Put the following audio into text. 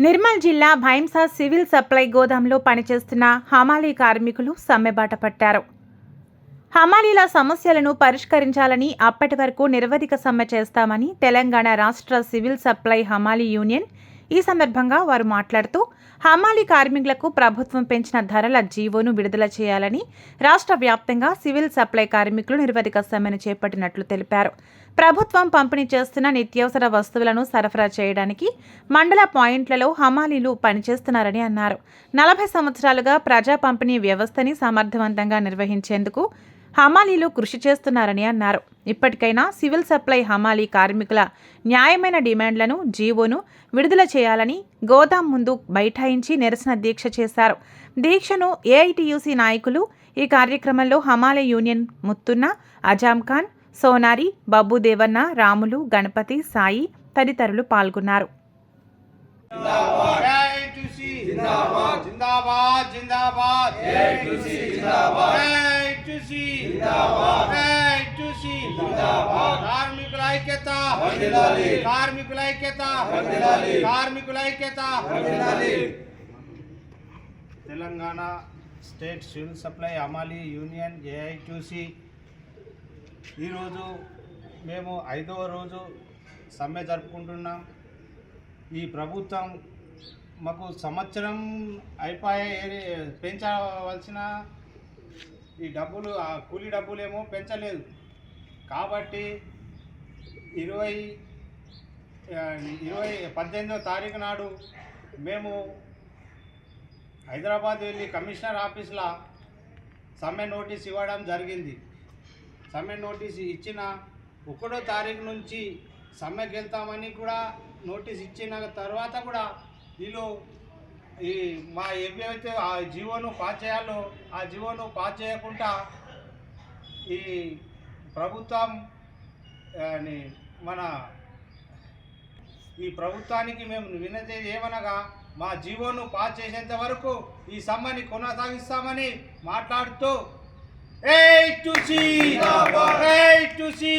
నిర్మల్ జిల్లా Bhainsa civil supply గోదాంలో పనిచేస్తున్న హమాలీ కార్మికులు సమ్మెబాట పట్టారు. హమాలీల సమస్యలను పరిష్కరించాలని అప్పటి వరకు నిరవధిక సమ్మె చేస్తామని తెలంగాణ రాష్ట్ర సివిల్ సప్లై హమాలీ యూనియన్ ఈ సందర్భంగా వారు మాట్లాడుతూ హమాలీ కార్మికులకు ప్రభుత్వం పెంచిన ధరల జీవోను విడుదల చేయాలని రాష్ట్ర వ్యాప్తంగా సివిల్ సప్లై కార్మికులు నిరవధిక సమ్మెను చేపట్టినట్లు తెలిపారు. ప్రభుత్వం పంపిణీ చేస్తున్న నిత్యావసర వస్తువులను సరఫరా చేయడానికి మండల పాయింట్లలో హమాలీలు పనిచేస్తున్నారని అన్నారు. నలభై సంవత్సరాలుగా ప్రజా పంపిణీ వ్యవస్థని సమర్థవంతంగా నిర్వహించేందుకు హమాలీలు కృషి చేస్తున్నారని అన్నారు. ఇప్పటికైనా సివిల్ సప్లై హమాలీ కార్మికుల న్యాయమైన డిమాండ్లను జీవోను విడుదల చేయాలని గోదాం ముందు బైఠాయించి నిరసన దీక్ష చేశారు. దీక్షను ఏఐటియుసి నాయకులు ఈ కార్యక్రమంలో హమాలీ యూనియన్ ముత్తున్న అజాం ఖాన్ సోనారి బాబు దేవన్న రాములు గణపతి సాయి తదితరులు పాల్గొన్నారు. జిందాబాద్ జిందాబాద్ జిందాబాద్. టుసి జిందాబాద్. కార్మికుల ఐక్యత. కార్మికుల ఐక్యత. కార్మికుల ఐక్యత. తెలంగాణ స్టేట్ సివిల్ సప్లై అమాలి యూనియన్ ఏఐటీసీ ఈరోజు మేము ఐదవ రోజు సమ్మె జరుపుకుంటున్నాం. ఈ ప్రభుత్వం మాకు సంవత్సరం అయిపోయే పెంచవలసిన ఈ డబ్బులు ఆ కూలీ డబ్బులేమో పెంచలేదు. కాబట్టి ఇరవై ఇరవై పద్దెనిమిదో తారీఖు నాడు మేము హైదరాబాద్ వెళ్ళి కమిషనర్ ఆఫీస్లో సమ్మె నోటీస్ ఇవ్వడం జరిగింది. సమ్మె నోటీస్ ఇచ్చిన ఒకటో తారీఖు నుంచి సమ్మెకి వెళ్తామని కూడా నోటీస్ ఇచ్చిన తర్వాత కూడా వీళ్ళు ఈ మా ఏవైతే ఆ జీవోను పాస్ చేయాలో ఆ జీవోను పాస్ చేయకుండా ఈ ప్రభుత్వం మన ఈ ప్రభుత్వానికి మేము వినతి ఏమనగా మా జీవోను పాస్ చేసేంత వరకు ఈ సమ్మని కొనసాగిస్తామని మాట్లాడుతూ A to C A to C.